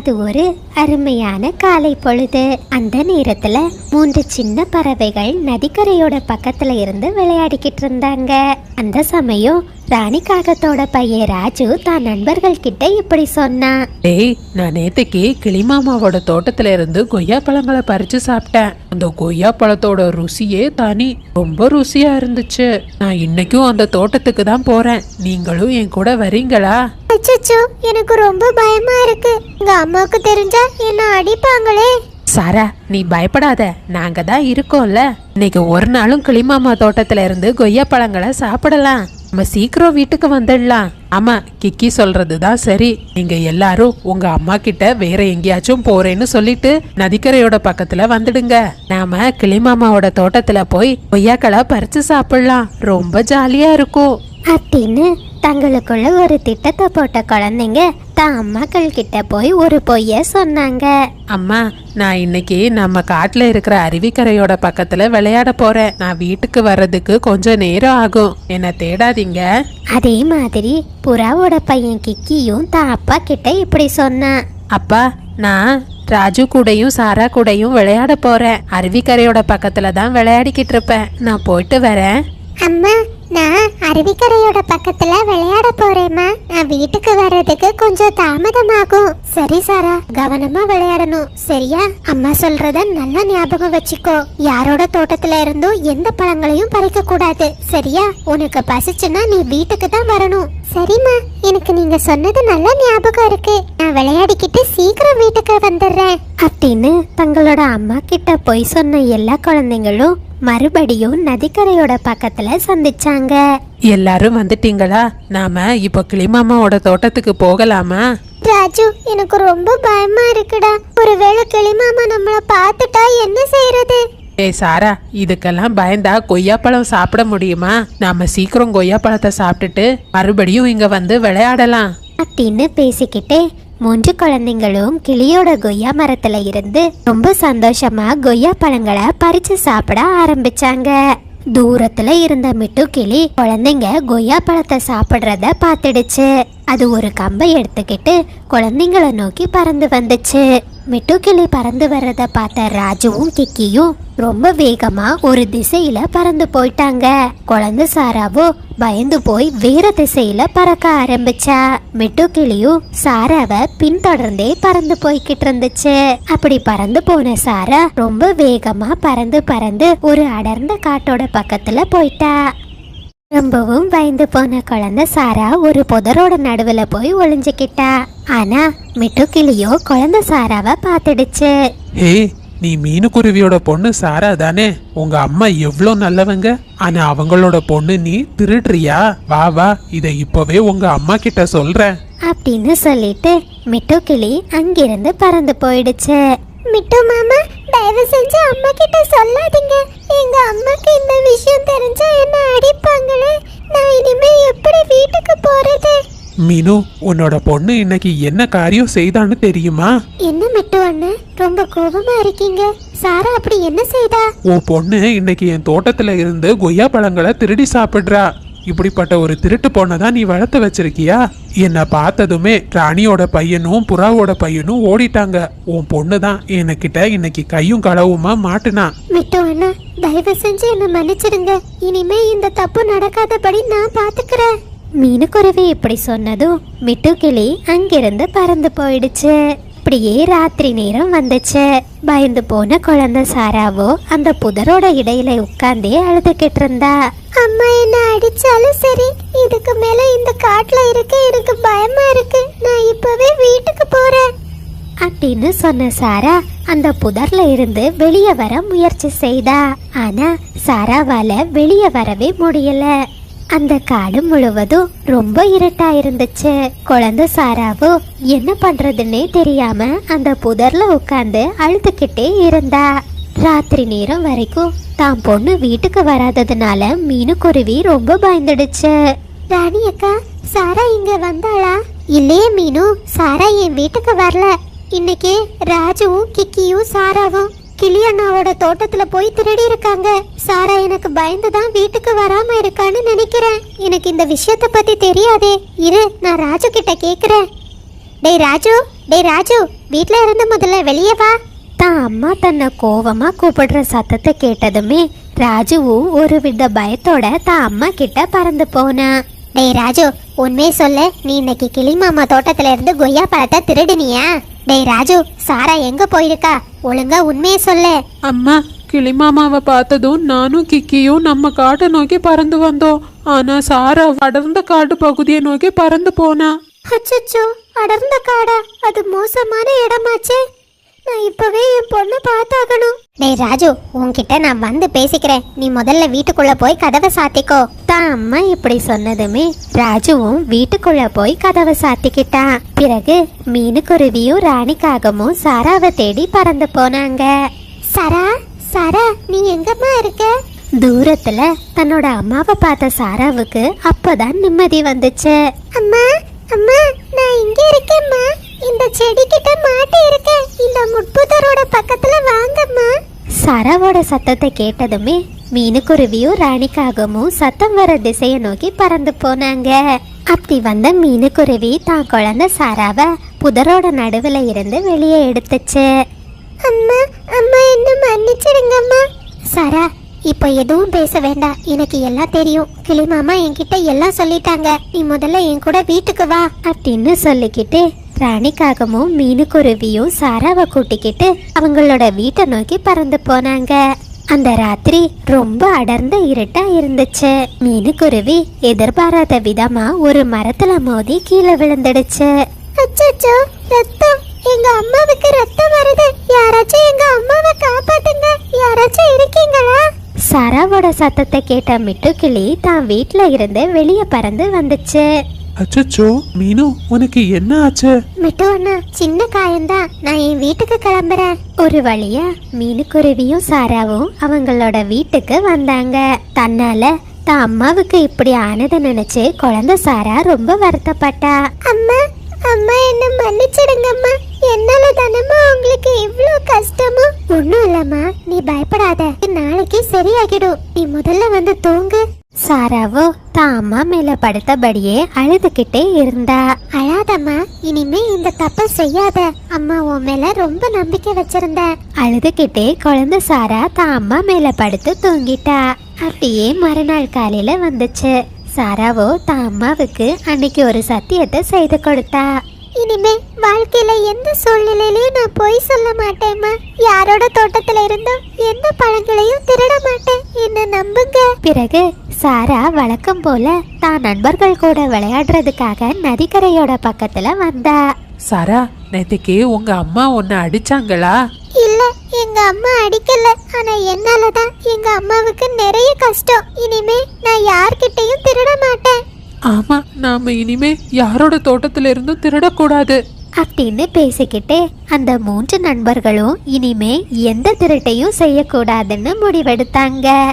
அது ஒரு அருமையான காலை பொழுது. அந்த நேரத்துல மூன்று சின்ன பறவைகள் நதிக்கரையோட பக்கத்துல இருந்து விளையாடிக்கிட்டு இருந்தாங்க. அந்த சமயம் ராணி காகத்தோட பையன் ராஜு தான் நண்பர்கள் கிட்ட இப்படி சொன்னான் டேய் நான் நேத்துக்கு கிளிமாமாவோட தோட்டத்துல இருந்து கொய்யா பழங்களை பறிச்சு சாப்பிட்டேன். அந்த கொய்யா பழத்தோட ருசியே தனி ரொம்ப ருசியா இருந்துச்சு. நான் இன்னைக்கும் அந்த தோட்டத்துக்கு தான் போறேன். நீங்களும் என் கூட வரீங்களா? அச்சோ எனக்கு ரொம்ப பயமா இருக்கு. எங்க அம்மாவுக்கு தெரிஞ்சா என்ன அடிப்பாங்களே? சாரா நீ பயப்படாத. நாங்க தான் இருக்கோம்ல. இன்னைக்கு ஒரு நாளும் கிளிமாமா தோட்டத்துல இருந்து கொய்யா பழங்களை சாப்பிடலாம். நம்ம சீக்கிரம் வீட்டுக்கு வந்துடலாம். ஆமா கிக்கி சொல்றது தான் சரி. நீங்க எல்லாரும் உங்க அம்மா கிட்ட வேற எங்கேயாச்சும் போறேன்னு சொல்லிட்டு நதிக்கரையோட பக்கத்துல வந்துடுங்க. நாம கிளிமாமாவோட தோட்டத்துல போய் கொய்யாக்களை பறிச்சு சாப்பிடலாம். ரொம்ப ஜாலியா இருக்கும். அப்படின்னு தங்களுக்குள்ள ஒரு திட்டத்தை போட்ட குழந்தைங்க தான் அம்மாக்கள் கிட்ட போய் ஒரு பொய்ய சொன்னாங்க. அம்மா நான் இன்னைக்கு நம்ம காட்டுல இருக்கிற அருவிக்கரையோட பக்கத்துல விளையாட போறேன். நான் வீட்டுக்கு வர்றதுக்கு கொஞ்சம் நேரம் ஆகும். என்ன தேடாதீங்க. அதே மாதிரி புறாவோட பையன் கிக்கியும் தான் அப்பா கிட்ட இப்படி சொன்னான். அப்பா நான் ராஜு கூடயும் சாரா கூடயும் விளையாட போறேன். அருவிக்கரையோட பக்கத்துல தான் விளையாடிக்கிட்டு இருப்பேன். நான் போயிட்டு வரேன். அம்மா நான் அருவிக்கரையோட பக்கத்துல விளையாட போறேம்மா. நான் வீட்டுக்கு வர்றதுக்கு கொஞ்சம் தாமதமாகும். சரி சாரா. கவனமா விளையாடணும். சரியா? அம்மா சொல்றத நல்லா ஞாபகம் வச்சுக்கோ. யாரோட தோட்டத்துல இருந்தும் எந்த பழங்களையும் பறிக்க கூடாது சரியா? உனக்கு பசிச்சுன்னா நீ வீட்டுக்கு தான் வரணும். சரிம்மா எனக்கு நீங்க சொன்னது நல்லா ஞாபகம் இருக்கு. நான் விளையாடிக்கிட்டு சீக்கிரம் வீட்டுக்கு வந்துடுறேன். அப்படின்னு தங்களோட அம்மா கிட்ட போய் சொன்ன எல்லா குழந்தைங்களும் மறுபடியும் நதிக்கரையோட பக்கத்துல சந்திச்சாங்க. எல்லாரும் வந்துட்டீங்களா? நாம இப்போ கிளிமாமாவோட தோட்டத்துக்கு போகலாமா? ராஜு எனக்கு ரொம்ப பயமா இருக்குடா. ஒருவேளை கிளிமாமா நம்மள பார்த்துட்டா என்ன செய்யறது ஏய் சாரா இதுக்கெல்லாம் பயந்தா கொய்யாப்பழம் சாப்பிட முடியுமா? நாம சீக்கிரம் கொய்யாப்பழத்தை சாப்பிட்டுட்டு மறுபடியும் இங்க வந்து விளையாடலாம். அப்படின்னு பேசிக்கிட்டே மூன்று குழந்தைங்களும் கிளியோட கொய்யா மரத்துல இருந்து ரொம்ப சந்தோஷமா கொய்யா பழங்களை பறிச்சு சாப்பிட ஆரம்பிச்சாங்க. தூரத்துல இருந்த மிட்டு கிளி குழந்தைங்க கொய்யா பழத்தை சாப்பிடுறத பார்த்துடுச்சு. அது ஒரு கம்பை எடுத்துக்கிட்டு குழந்தைங்கள நோக்கி பறந்து வந்துச்சு. மிட்டுக்கிளி பறந்து வர்றத பார்த்த ராஜுவும் கிக்கியும் ரொம்ப வேகமா ஒரு திசையில பறந்து போயிட்டாங்க. குழந்தை சாராவோ பயந்து போய் வேற திசையில பறக்க ஆரம்பிச்சா. மிட்டுக்கிளியும் சாராவ சாராவை பின்தொடர்ந்தே பறந்து போய்கிட்டு இருந்துச்சு. அப்படி பறந்து போன சாரா ரொம்ப வேகமா பறந்து பறந்து ஒரு அடர்ந்த காட்டோட பக்கத்துல போயிட்டா. ரொம்பவும் பயந்து போன குழந்தை சாரா ஒரு புதரோட நடுவுல போய் ஒளிஞ்சுக்கிட்டா. ஆனா மிட்டு கிளியோ குழந்தை சாராவை பார்த்துடுச்சு. ஹே நீ மீனுக்குருவியோட பொண்ணு சாரா தானே? உங்க அம்மா எவ்வளோ நல்லவங்க? ஆனா அவங்களோட பொண்ணு நீ திருடுறியா? வா வா இதை இப்பவே உங்க அம்மா கிட்ட சொல்றேன். அப்படின்னு சொல்லிட்டு மிட்டு கிளி அங்கிருந்து பறந்து போயிடுச்சு. மிட்டு மாமா தயவு செஞ்சு அம்மா கிட்ட சொல்லாதீங்க. எங்க அம்மாக்கு இந்த விஷயம் தெரிஞ்சா என்ன அடிப்பாங்களே. நான் இனிமே எப்படி வீட்டுக்கு போறது? மீனு உன்னோட பொண்ணு இன்னைக்கு என்ன காரியம் செய்தான்னு தெரியுமா? என்ன மிட்டு அண்ணன் ரொம்ப கோபமா இருக்கீங்க. சாரா அப்படி என்ன செய்தா? உன் பொண்ணு இன்னைக்கு என் தோட்டத்துல இருந்து கொய்யா பழங்களை திருடி சாப்பிடுறா. இப்படிப்பட்ட ஒரு திருட்டு பொண்ணை தான் நீ வளர்த்து வச்சிருக்கியா? என்னை பார்த்ததுமே ராணியோட பையனும் புறாவோட பையனும் ஓடிட்டாங்க. உன் பொண்ணு தான் என்கிட்ட இன்னைக்கு கையும் களவுமா மாட்டுனா? மிட்டு அண்ணா தயவு செஞ்சு என்ன மன்னிச்சிடுங்க. இனிமே இந்த தப்பு நடக்காதபடி நான் பாத்துக்கிறேன். மீனுக்குருவி இப்படி சொன்னதும் மிட்டு கிளி அங்கிருந்து பறந்து போயிடுச்சு. அப்படியே ராத்திரி நேரம் வந்துச்சு. பயந்து போன குழந்தை சாராவோ அந்த புதரோட இடையில உட்கார்ந்தே அழுதுகிட்டு இருந்தா. அம்மா என்ன அடிச்சாலும் சரி இதுக்கு மேல இந்த காட்டுல இருக்க எனக்கு பயமா இருக்கு. நான் இப்பவே வீட்டுக்கு போறேன். அப்படின்னு சொன்ன சாரா அந்த புதர்ல இருந்து வெளியே வர முயற்சி செய்தா. ஆனா சாராவால வெளியே வரவே முடியல. அந்த காடு முழுவதும் ரொம்ப இருட்டா இருந்துச்சு. குழந்தை சாராவோ என்ன பண்றதுன்னே தெரியாம அந்த புதர்ல உட்காந்து அழுதுகிட்டே இருந்தா. ராத்திரி நேரம் வரைக்கும் தான் பொண்ணு வீட்டுக்கு வராததுனால மீனுக்குருவி ரொம்ப பயந்துடுச்சு. ராணி அக்கா சாரா இங்க வந்தாளா? இல்லையே மீனு சாரா என் வீட்டுக்கு வரல. இன்னைக்கு ராஜுவும் கிக்கியும் சாராவும் கிளி அண்ணாவோட தோட்டத்துல போய் திருடி இருக்காங்க. சாரா எனக்கு பயந்து தான் வீட்டுக்கு வராம இருக்கான்னு நினைக்கிறேன். எனக்கு இந்த விஷயத்த பத்தி தெரியாதே. இரு நான் ராஜு கிட்ட கேக்குறேன். டேய் ராஜு டேய் ராஜு வீட்ல இருந்து முதல்ல வெளியே வா. தான் அம்மா தன்னை கோவமா கூப்பிடுற சத்தத்தை கேட்டதுமே ராஜுவும் ஒரு வித பயத்தோட தான் அம்மா கிட்ட பறந்து போனான் டேய் ராஜு உண்மையை சொல்லு. நீ இன்னைக்கு கிளிமாமா தோட்டத்துல இருந்து கொய்யா பழத்தை திருடுனியா? டேய் ராஜு சாரா எங்க போயிருக்கா? ஒழுங்கா உண்மையை சொல்லு. அம்மா கிளிமாமாவை பார்த்ததும் நானும் கிக்கியும் நம்ம காட்டை நோக்கி பறந்து வந்தோம். ஆனா சாரா அடர்ந்த காட்டு பகுதியை நோக்கி பறந்து போனா. அச்சச்சோ அடர்ந்த காடா. அது மோசமான இடமாச்சே. நான் இப்பவே என் பொண்ணு பார்த்தாகணும். டேய் ராஜு உன்கிட்ட நான் வந்து பேசிக்கிறேன். நீ முதல்ல வீட்டுக்குள்ள போய் கதவை சாத்திக்கோ. தான் அம்மா இப்படி சொன்னதுமே ராஜுவும் வீட்டுக்குள்ள போய் கதவை சாத்திக்கிட்டான். பிறகு மீனுக்குருவியும் ராணிக்காகமும் சாராவை தேடி பறந்து போனாங்க. சரா சாரா நீ எங்கம்மா இருக்க? தூரத்துல தன்னோட அம்மாவை பார்த்த சாராவுக்கு அப்பதான் நிம்மதி வந்துச்சு. அம்மா அம்மா நான் இங்க இருக்கேம்மா. இந்த செடி கிட்ட மாட்டி இருக்க. இந்த முட்புதரோட பக்கத்துல வாங்கம்மா. சரவோட சத்தத்தை கேட்டதுமே மீனுக்குருவியும் ராணிக்காகமும் சத்தம் வர திசையை நோக்கி பறந்து போனாங்க. அப்படி வந்த மீனுக்குருவி தான் குழந்தை சாராவை புதரோட நடுவில் இருந்து வெளியே எடுத்துச்சு. அம்மா அம்மா என்ன மன்னிச்சிடுங்கம்மா. சாரா இப்போ எதுவும் பேச வேண்டாம். எனக்கு எல்லாம் தெரியும். கிளி மாமா என்கிட்ட எல்லாம் சொல்லிட்டாங்க. நீ முதல்ல என் கூட வீட்டுக்கு வா. அப்படின்னு சொல்லிக்கிட்டு ராணிக்காகமும் மீனுக்குருவியும் சாராவை கூட்டிக்கிட்டு அவங்களோட வீட்டை நோக்கி பறந்து போனாங்க. அந்த ராத்திரி ரொம்ப அடர்ந்த இருட்டா இருந்துச்சு. மீனுக்குருவி எதிர்பாராத விதமா ஒரு மரத்துல மோதி கீழே விழுந்துடுச்சு. அச்சச்சோ ரத்தம். எங்க அம்மாவுக்கு ரத்தம் வருது. யாராச்சும் எங்க அம்மாவை காப்பாத்துங்க. யாராச்சும் இருக்கீங்களா? சராவோட சத்தத்தை கேட்ட மிட்டுக்கிளி தான் வீட்ல இருந்து வெளியே பறந்து வந்துச்சு. அச்சச்சோ மீனு உனக்கு என்ன ஆச்சு? மிட்டு அண்ணா சின்ன காயம்தான். நான் என் வீட்டுக்கு கிளம்புறேன். ஒரு வழியா மீனுக்குருவியும் சாராவும் அவங்களோட வீட்டுக்கு வந்தாங்க. தன்னால தான் அம்மாவுக்கு இப்படி ஆனதை நினைச்சு குழந்தை சாரா ரொம்ப வருத்தப்பட்டா. அம்மா அம்மா என்ன மன்னிச்சிடுங்கம்மா. என்னால தானம்மா உங்களுக்கு இவ்ளோ கஷ்டமோ? ஒண்ணும் இல்லம்மா நீ பயப்படாத. நாளைக்கு சரியாகிடும். நீ முதல்ல வந்து தூங்கு. சாராவோ மேல படுத்தபடியே அழுதுகிட்டே இருந்தா. அழாதம்மா இனிமே இந்த தப்ப செய்யாத. அம்மா உன் மேல ரொம்ப நம்பிக்கை வச்சிருந்த. அழுதுகிட்டே குழந்தை சாரா தான் அம்மா மேல படுத்து தூங்கிட்டா. அப்படியே மறுநாள் காலையில வந்துச்சு. சாராவோ தான் அம்மாவுக்கு அன்னைக்கு ஒரு சத்தியத்தை செய்து கொடுத்தா. இனிமே வாழ்க்கையில எந்த சூழ்நிலையிலயும் நான் பொய் சொல்ல மாட்டேம்மா. யாரோட தோட்டத்துல இருந்தும் எந்த பழங்களையும் திருட மாட்டேன். என்ன நம்புங்க. பிறகு சாரா வழக்கம் போல தான் நண்பர்கள் கூட விளையாடுறதுக்காக நதிக்கரையோட பக்கத்துல வந்தா. சாரா நேத்துக்கு உங்க அம்மா உன்னை அடிச்சாங்களா? இல்ல எங்க அம்மா அடிக்கல. ஆனா என்னால தான் எங்க அம்மாவுக்கு நிறைய கஷ்டம். இனிமே நான் யார்கிட்டயும் திருட மாட்டேன். ஆமா நாம இனிமே யாரோட தோட்டத்துல இருந்தும் திருடக்கூடாது. அப்படின்னு பேசிக்கிட்டே அந்த மூன்று நண்பர்களும் இனிமே எந்த திருட்டையும் செய்யக்கூடாதுன்னு முடிவெடுத்தாங்க.